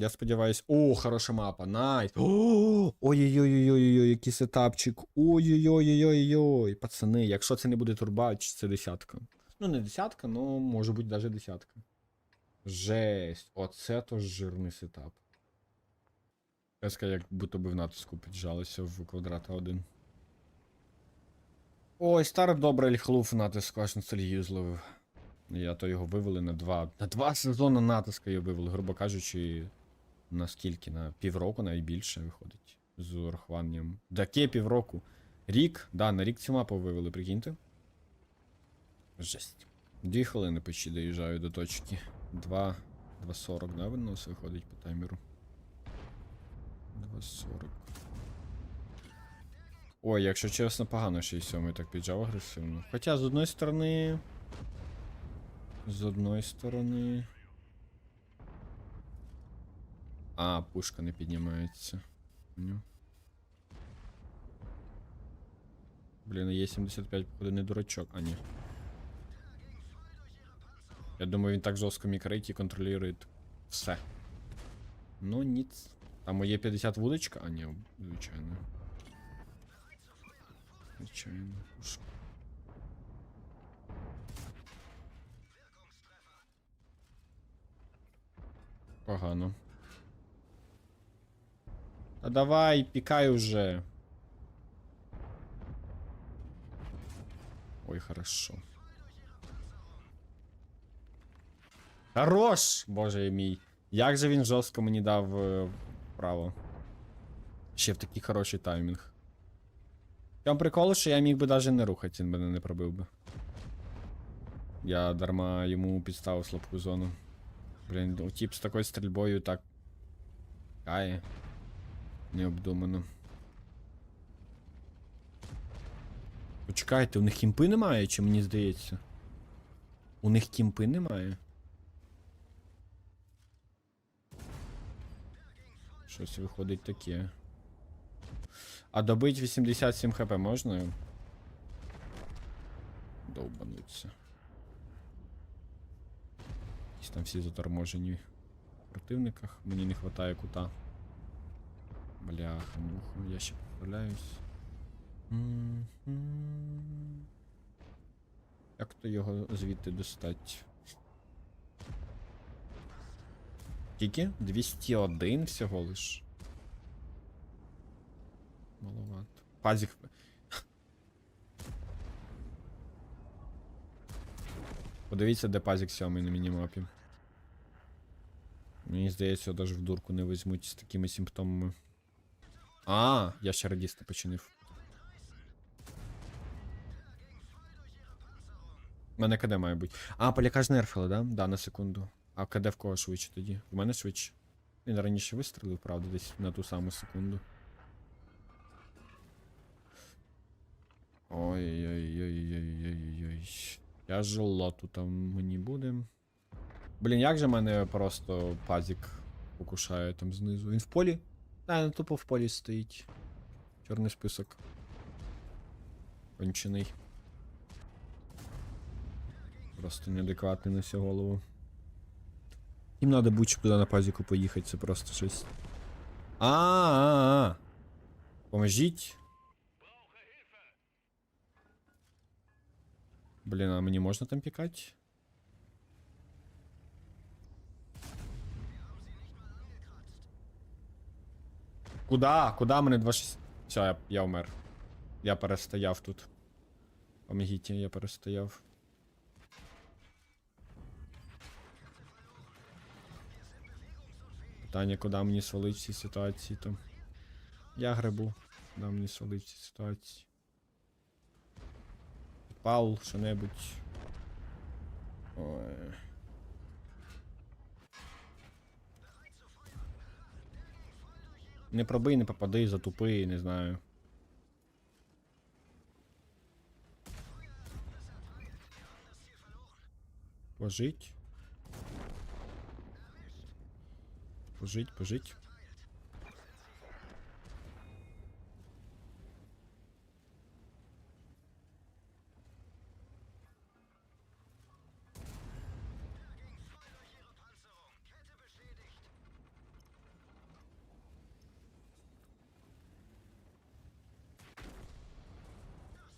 Я сподіваюсь. О, хороша мапа. Найс. Ой-ой-ой-ой-ой, який сетапчик. Ой-ой-ой-ой-ой-ой. Пацани, якщо це не буде турбач, це десятка. Ну, не десятка, ну може бути навіть десятка. Жесть. Оце то жирний сетап. Песка як будто би в натиску піджалася в квадрата 1. Ой, старий добрий льхлув натиску аж на Сергію зловив. Я то його вивели на два. На два сезони натиска його вивели, грубо кажучи, на скільки? На півроку, навіть більше виходить. З урахуванням. Таке півроку. Рік, да, на рік цю мапу вивели, прикиньте. Жесть. Дві хвилини почти доїжджаю до точки. Два. 2.40, да, винос виходить по таймеру. 2.40. Ой, якщо чесно, погано 6-7 так піджав агресивно. Хоча з одної сторони. З одної сторони. А, пушка не піднімається. Поняв. Блін, є 75 походу не дурачок, а ні. Я думаю, він так жорстко мікрейті контролює все. Ну, ніц. Там є 50 вудочка, а ні, звичайно. Звичайно, пушка. Погано. Та давай, пікай уже. Ой, хорошо. Хорош! Боже мій. Як же він жорстко мені дав е, право. Ще в такий хороший таймінг. Там прикол, що я міг би навіть не рухати, він мене не пробив би. Я дарма йому підставив слабку зону. Блін, ну, тип з такою стрільбою так. Кає. Необдумано. Почекайте, у них кімпи немає, чи мені здається? У них кімпи немає. Щось виходить таке. А добить 87 хп можна? Довбануться. Якісь там всі заторможені в противниках. Мені не вистачає кута. Бляха, муха, я ще поправляюсь. Як то його звідти достать? Тільки? 201 всього лиш. Маловато. Пазік. Подивіться, де пазік сьомий на мінімапі. Мені здається, його навіть в дурку не візьмуть з такими симптомами. А, я ще радіста починив. У мене КД має бути. А, поляка ж нерфили, да? Да, на секунду. А КД в кого швидше тоді? В мене швидше. Він раніше вистрілив, правда, десь на ту саму секунду. Ой-ой-ой-ой-ой-ой. Тяжело тут там мені буде. Блін, як же мене просто пазік покушає там знизу. Він в полі? А, він тупо в полі стоїть. Чорний список. Кончений. Просто неадекватний на всю голову. Їм надо будь туди на пазіку поїхати, це просто щось. А-а-а. Поможіть. Блін, а мені можна там пікати? Куда? Куда мене 26? Все, я, я вмер. Я перестояв тут. Помогіть, я перестояв. Питання, куди мені свалить в цій ситуації там. Я грибу. Куди мені свалить в цій ситуації. Паул, що-небудь. Ой. Не пробий, не попади, затупи, не знаю. Пожить. Пожить, пожить.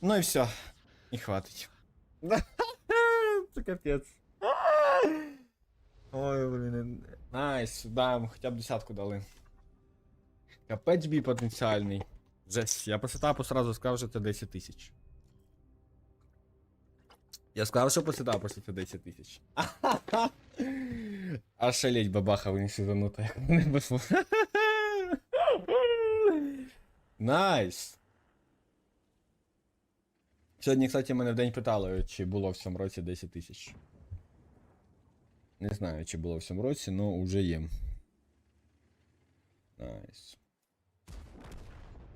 Ну і все. І хватить. Це капець. Ой, блін. Найс, да, хоча б десятку дали. Капець бій потенціальний. Жесть, я по сетапу сразу сказав, що це 10 тисяч. Я сказав, що по сетапу що це 10 тисяч. А шалеть бабаха вони бифу. Найс. Сьогодні, кстати, мене в день питали, чи було в цьому році 10 тисяч. Не знаю, чи було в цьому році, але вже є. Найс.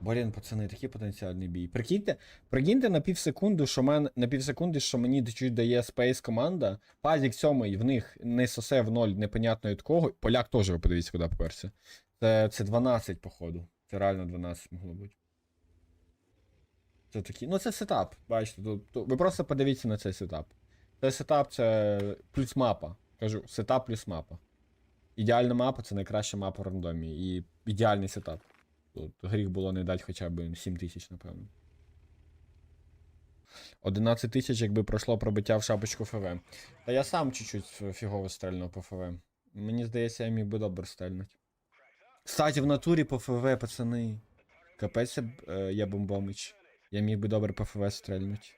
Блін, пацани, такий потенціальний бій. Прикиньте, прикиньте на півсекунди, що мен, на півсекунди, що мені чуть дає Space команда. Пазік сьомий в них не сосе в ноль непонятно від кого. Поляк теж, ви подивіться, куди поперся. Це, це 12, походу. Це реально 12 могло бути. Це такі. Ну, це сетап. Бачите, тут, тут, ви просто подивіться на цей сетап. Це сетап, це плюс мапа. Кажу, сетап плюс мапа. Ідеальна мапа це найкраща мапа в рандомі. І ідеальний сетап. Тут гріх було не дати хоча б 7 тисяч, напевно. 11 тисяч, якби пройшло пробиття в шапочку ФВ. Та я сам чуть-чуть фігово стрельнув по ФВ. Мені здається, я міг би добре стрельнути. Кстати, в натурі по ФВ, пацани. Капець, я е, бомбомич. Я міг би добре по ФВ стрельнути.